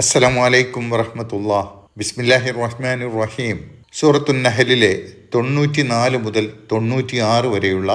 അസ്സലാമു അലൈക്കും വറഹമത്തുള്ള. ബിസ്മില്ലാഹി റഹ്മാൻ റഹീം സൂറത്തു നഹലിലെ തൊണ്ണൂറ്റി നാല് മുതൽ തൊണ്ണൂറ്റി ആറ് വരെയുള്ള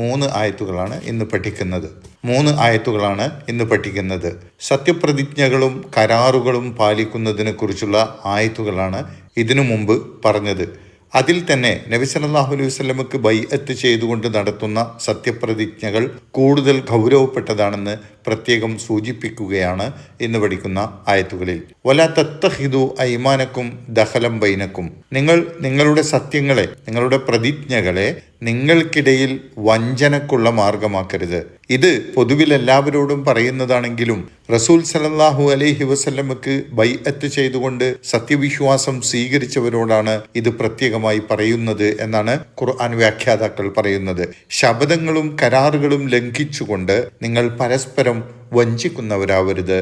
മൂന്ന് ആയത്തുകളാണ് ഇന്ന് പഠിക്കുന്നത്. മൂന്ന് ആയത്തുകളാണ് ഇന്ന് പഠിക്കുന്നത്. സത്യപ്രതിജ്ഞകളും കരാറുകളും പാലിക്കുന്നതിനെ കുറിച്ചുള്ള ആയത്തുകളാണ് ഇതിനു മുമ്പ് പറഞ്ഞത്. അതിൽ തന്നെ നബി അലൈഹി വസല്ലമക്ക് ബൈഅത്ത് ചെയ്തുകൊണ്ട് നടത്തുന്ന സത്യപ്രതിജ്ഞകൾ കൂടുതൽ ഗൗരവപ്പെട്ടതാണെന്ന് പ്രത്യേകം സൂചിപ്പിക്കുകയാണ് എന്ന് പഠിക്കുന്ന ആയത്തുകളിൽ. വല തത്തഹിദു ഐമാനക്കും ദഹലം ബൈനക്കും. നിങ്ങൾ നിങ്ങളുടെ സത്യങ്ങളെ നിങ്ങളുടെ പ്രതിജ്ഞകളെ നിങ്ങൾക്കിടയിൽ വഞ്ചനക്കുള്ള മാർഗമാക്കരുത്. ഇത് പൊതുവിൽ എല്ലാവരോടും പറയുന്നതാണെങ്കിലും റസൂൽ സലല്ലാഹു അലൈഹി വസല്ലമക്ക് ബൈഅത്ത് ചെയ്തുകൊണ്ട് സത്യവിശ്വാസം സ്വീകരിച്ചവരോടാണ് ഇത് പ്രത്യേകമായി പറയുന്നത് എന്നാണ് ഖുർആൻ വ്യാഖ്യാതാക്കൾ പറയുന്നത്. ശബദങ്ങളും കരാറുകളും ലംഘിച്ചുകൊണ്ട് നിങ്ങൾ പരസ്പരം വഞ്ചിക്കുന്നവരാവരുത്.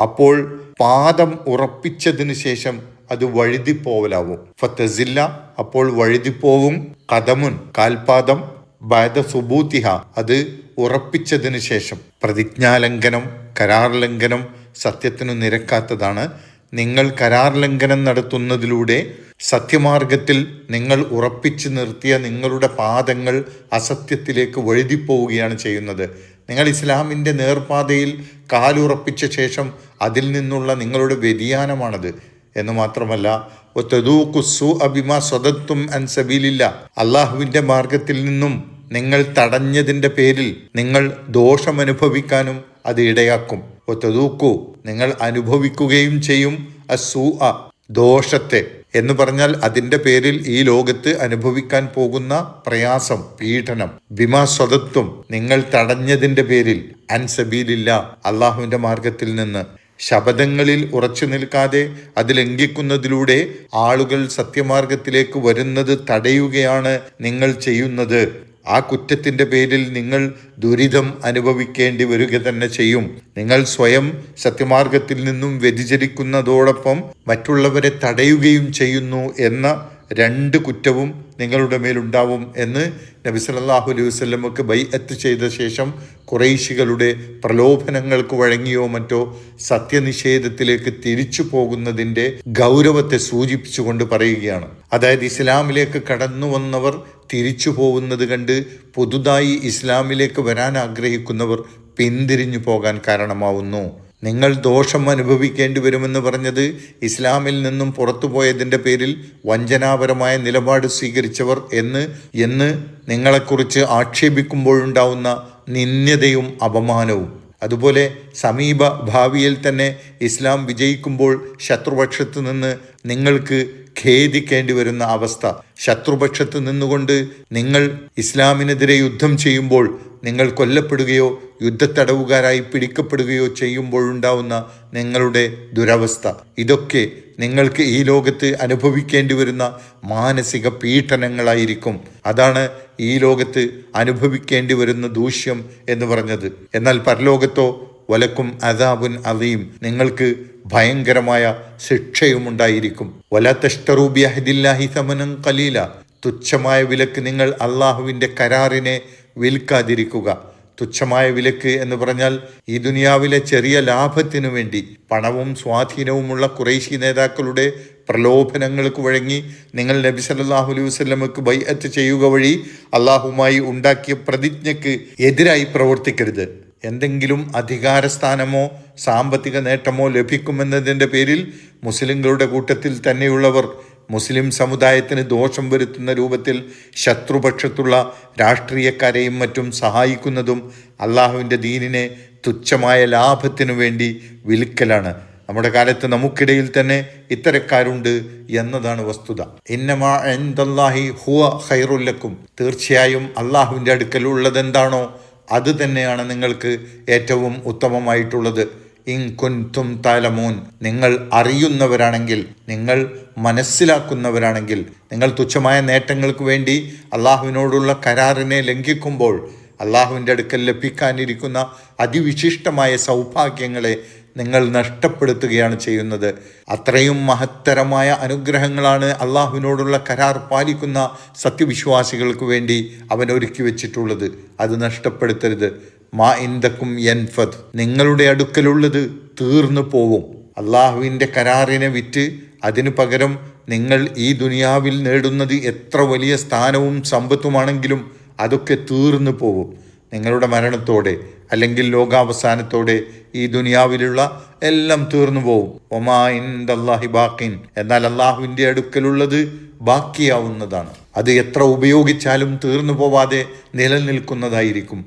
അപ്പോൾ പാദം ഉറപ്പിച്ചതിന് ശേഷം അത് വഴുതിപ്പോവലാവും. ഫത്തസില്ല അപ്പോൾ വഴുതിപ്പോവും. കഥമുൻ കാൽപാദം ബൈദ സുബൂത്തിഹ അത് ഉറപ്പിച്ചതിന് ശേഷം. പ്രതിജ്ഞാലംഘനം കരാർ ലംഘനം സത്യത്തിനു നിരക്കാത്തതാണ്. നിങ്ങൾ കരാർ ലംഘനം നടത്തുന്നതിലൂടെ സത്യമാർഗത്തിൽ നിങ്ങൾ ഉറപ്പിച്ചു നിർത്തിയ നിങ്ങളുടെ പാദങ്ങൾ അസത്യത്തിലേക്ക് വഴുതിപ്പോവുകയാണ് ചെയ്യുന്നത്. നിങ്ങൾ ഇസ്ലാമിന്റെ നേർപാതയിൽ കാലുറപ്പിച്ച ശേഷം അതിൽ നിന്നുള്ള നിങ്ങളുടെ വ്യതിയാനമാണത്. എന്ന് മാത്രമല്ല ഒത്തദൂക്കുസു അഭിമ സ്വതത്വം അൻസബീലില്ല അള്ളാഹുവിന്റെ മാർഗത്തിൽ നിന്നും നിങ്ങൾ തടഞ്ഞതിന്റെ പേരിൽ നിങ്ങൾ ദോഷമനുഭവിക്കാനും അത് ഇടയാക്കും. ഒത്തദൂക്കു നിങ്ങൾ അനുഭവിക്കുകയും ചെയ്യും. അസൂ അ ദോഷത്തെ എന്ന് പറഞ്ഞാൽ അതിന്റെ പേരിൽ ഈ ലോകത്ത് അനുഭവിക്കാൻ പോകുന്ന പ്രയാസം പീഡനം ബിമാ സ്വതത്വം നിങ്ങൾ തടഞ്ഞതിന്റെ പേരിൽ. അൻസബീലില്ല അള്ളാഹുവിന്റെ മാർഗത്തിൽ നിന്ന്. ശബദങ്ങളിൽ ഉറച്ചു നിൽക്കാതെ അത് ലംഘിക്കുന്നതിലൂടെ ആളുകൾ സത്യമാർഗത്തിലേക്ക് വരുന്നത് തടയുകയാണ് നിങ്ങൾ ചെയ്യുന്നത്. ആ കുറ്റത്തിന്റെ പേരിൽ നിങ്ങൾ ദുരിതം അനുഭവിക്കേണ്ടി വരിക തന്നെ ചെയ്യും. നിങ്ങൾ സ്വയം സത്യമാർഗത്തിൽ നിന്നും വ്യതിചരിക്കുന്നതോടൊപ്പം മറ്റുള്ളവരെ തടയുകയും ചെയ്യുന്നു എന്ന രണ്ട് കുറ്റവും നിങ്ങളുടെ മേലുണ്ടാവും എന്ന് നബി സല്ലല്ലാഹു അലൈഹി വസല്ലമക്ക് ബൈഅത്ത് ചെയ്ത ശേഷം കുറേശികളുടെ പ്രലോഭനങ്ങൾക്ക് വഴങ്ങിയോ മറ്റോ സത്യനിഷേധത്തിലേക്ക് തിരിച്ചു പോകുന്നതിന്റെ ഗൗരവത്തെ സൂചിപ്പിച്ചുകൊണ്ട് പറയുകയാണ്. അതായത് ഇസ്ലാമിലേക്ക് കടന്നു വന്നവർ തിരിച്ചു പോകുന്നത് കണ്ട് പുതുതായി ഇസ്ലാമിലേക്ക് വരാൻ ആഗ്രഹിക്കുന്നവർ പിന്തിരിഞ്ഞു പോകാൻ കാരണമാവുന്നു. നിങ്ങൾ ദോഷം അനുഭവിക്കേണ്ടി വരുമെന്ന് പറഞ്ഞത് ഇസ്ലാമിൽ നിന്നും പുറത്തുപോയതിന്റെ പേരിൽ വഞ്ചനാപരമായ നിലപാട് സ്വീകരിച്ചവർ എന്ന് എന്ന് നിങ്ങളെക്കുറിച്ച് ആക്ഷേപിക്കുമ്പോഴുണ്ടാവുന്ന നിന്ദ്യതയും അപമാനവും. അതുപോലെ സമീപ ഭാവിയിൽ തന്നെ ഇസ്ലാം വിജയിക്കുമ്പോൾ ശത്രുപക്ഷത്തു നിന്ന് നിങ്ങൾക്ക് ഖേദിക്കേണ്ടി വരുന്ന അവസ്ഥ. ശത്രുപക്ഷത്ത് നിന്നുകൊണ്ട് നിങ്ങൾ ഇസ്ലാമിനെതിരെ യുദ്ധം ചെയ്യുമ്പോൾ നിങ്ങൾ കൊല്ലപ്പെടുകയോ യുദ്ധത്തടവുകാരായി പിടിക്കപ്പെടുകയോ ചെയ്യുമ്പോഴുണ്ടാവുന്ന നിങ്ങളുടെ ദുരവസ്ഥ. ഇതൊക്കെ നിങ്ങൾക്ക് ഈ ലോകത്ത് അനുഭവിക്കേണ്ടി വരുന്ന മാനസിക പീഡനങ്ങളായിരിക്കും. അതാണ് ഈ ലോകത്ത് അനുഭവിക്കേണ്ടി വരുന്ന ദൂഷ്യം എന്ന് പറഞ്ഞത്. എന്നാൽ പരലോകത്തോ വലക്കും അദാബുൻ അലീം നിങ്ങൾക്ക് ഭയങ്കരമായ ശിക്ഷയും ശിക്ഷയുമുണ്ടായിരിക്കും വലത്തഷ്ടറൂബിയഹിദില്ലാഹി സമനം കലീല തുച്ഛമായ വിലക്ക് നിങ്ങൾ അള്ളാഹുവിന്റെ കരാറിനെ വിൽക്കാതിരിക്കുക. തുച്ഛമായ വിലക്ക് എന്ന് പറഞ്ഞാൽ ഈ ദുനിയാവിലെ ചെറിയ ലാഭത്തിനു വേണ്ടി പണവും സ്വാധീനവുമുള്ള കുറേശി നേതാക്കളുടെ പ്രലോഭനങ്ങൾക്ക് വഴങ്ങി നിങ്ങൾ നബി സല്ലല്ലാഹു അലൈഹി വസല്ലമക്ക് ബൈഅത്ത് ചെയ്യുക വഴി അള്ളാഹുമായി ഉണ്ടാക്കിയ പ്രതിജ്ഞയ്ക്ക് എതിരായി പ്രവർത്തിക്കരുത്. എന്തെങ്കിലും അധികാരസ്ഥാനമോ സാമ്പത്തിക നേട്ടമോ ലഭിക്കുമെന്നതിന്റെ പേരിൽ മുസ്ലിങ്ങളുടെ കൂട്ടത്തിൽ തന്നെയുള്ളവർ മുസ്ലിം സമുദായത്തിന് ദോഷം വരുത്തുന്ന രൂപത്തിൽ ശത്രുപക്ഷത്തുള്ള രാഷ്ട്രീയക്കാരെയും മറ്റും സഹായിക്കുന്നതും അള്ളാഹുവിന്റെ ദീനിനെ തുച്ഛമായ ലാഭത്തിനു വേണ്ടി വിൽക്കലാണ്. നമ്മുടെ കാലത്ത് നമുക്കിടയിൽ തന്നെ ഇത്തരക്കാരുണ്ട് എന്നതാണ് വസ്തുത. ഇന്നമാ എന്തല്ലാഹി ഹുവ ഹൈറുല്ലക്കും തീർച്ചയായും അള്ളാഹുവിന്റെ അടുക്കൽ ഉള്ളതെന്താണോ അത് തന്നെയാണ് നിങ്ങൾക്ക് ഏറ്റവും ഉത്തമമായിട്ടുള്ളത്. ഇൻ കുൻതും താലമൂൻ നിങ്ങൾ അറിയുന്നവരാണെങ്കിൽ നിങ്ങൾ മനസ്സിലാക്കുന്നവരാണെങ്കിൽ നിങ്ങൾ തുച്ഛമായ നേട്ടങ്ങൾക്ക് വേണ്ടി അള്ളാഹുവിനോടുള്ള കരാറിനെ ലംഘിക്കുമ്പോൾ അള്ളാഹുവിന്റെ അടുക്കൽ ലഭിക്കാനിരിക്കുന്ന അതിവിശിഷ്ടമായ സൗഭാഗ്യങ്ങളെ നിങ്ങൾ നഷ്ടപ്പെടുത്തുകയാണ് ചെയ്യുന്നത്. അത്രയും മഹത്തരമായ അനുഗ്രഹങ്ങളാണ് അള്ളാഹുവിനോടുള്ള കരാർ പാലിക്കുന്ന സത്യവിശ്വാസികൾക്ക് വേണ്ടി അവൻ ഒരുക്കി വെച്ചിട്ടുള്ളത്. അത് നഷ്ടപ്പെടുത്തരുത്. മാ ഇന്ദക്കും യൻഫദ്. നിങ്ങളുടെ അടുക്കലുള്ളത് തീർന്നു പോവും. അള്ളാഹുവിന്റെ കരാറിനെ വിറ്റ് അതിനു പകരം നിങ്ങൾ ഈ ദുനിയാവിൽ നേടുന്നത് എത്ര വലിയ സ്ഥാനവും സമ്പത്തുമാണെങ്കിലും അതൊക്കെ തീർന്നു പോവും. നിങ്ങളുടെ മരണത്തോടെ അല്ലെങ്കിൽ ലോകാവസാനത്തോടെ ഈ ദുനിയാവിലുള്ള എല്ലാം തീർന്നു പോവും. ഒമാ ഇന്ദല്ലാഹി ബാക്കിൻ എന്നാൽ അള്ളാഹുവിന്റെ അടുക്കലുള്ളത് ബാക്കിയാവുന്നതാണ്. അത് എത്ര ഉപയോഗിച്ചാലും തീർന്നു പോവാതെ നിലനിൽക്കുന്നതായിരിക്കും.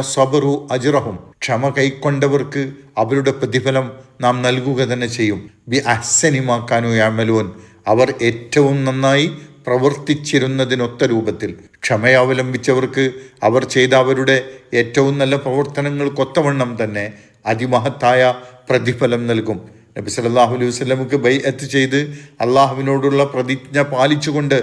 സബറു അജ്റഹും. ക്ഷമ കൈക്കൊണ്ടവർക്ക് അവരുടെ പ്രതിഫലം നാം നൽകുക തന്നെ ചെയ്യും. ബി അഹ്സനിമാക്കാനു യാമലോൻ അവർ ഏറ്റവും നന്നായി പ്രവർത്തിച്ചിരുന്നതിനൊത്ത രൂപത്തിൽ. ക്ഷമയാവലംബിച്ചവർക്ക് അവർ ചെയ്ത അവരുടെ ഏറ്റവും നല്ല പ്രവർത്തനങ്ങൾ കൊത്തവണ്ണം തന്നെ അതിമഹത്തായ പ്രതിഫലം നൽകും. നബി സല്ലല്ലാഹു അലൈഹി വസല്ലമക്ക് ബൈഅത്ത് ചെയ്ത് അള്ളാഹുവിനോടുള്ള പ്രതിജ്ഞ പാലിച്ചുകൊണ്ട്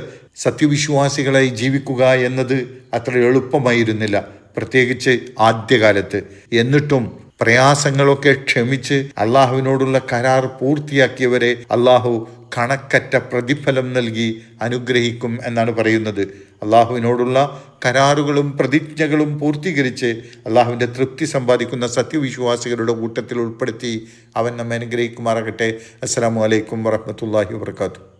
സത്യവിശ്വാസികളായി ജീവിക്കുക എന്നത് അത്ര എളുപ്പമായിരുന്നില്ല. പ്രത്യേകിച്ച് ആദ്യകാലത്ത്. എന്നിട്ടും പ്രയാസങ്ങളൊക്കെ ക്ഷമിച്ച് അള്ളാഹുവിനോടുള്ള കരാർ പൂർത്തിയാക്കിയവരെ അള്ളാഹു കണക്കറ്റ പ്രതിഫലം നൽകി അനുഗ്രഹിക്കും എന്നാണ് പറയുന്നത്. അള്ളാഹുവിനോടുള്ള കരാറുകളും പ്രതിജ്ഞകളും പൂർത്തീകരിച്ച് അള്ളാഹുവിന്റെ തൃപ്തി സമ്പാദിക്കുന്ന സത്യവിശ്വാസികളുടെ കൂട്ടത്തിൽ ഉൾപ്പെടുത്തി അവൻ നമ്മെ അനുഗ്രഹിക്കുമാറാകട്ടെ. അസ്സാം വലൈക്കും വറഹമത്തല്ലാഹി വാത്തു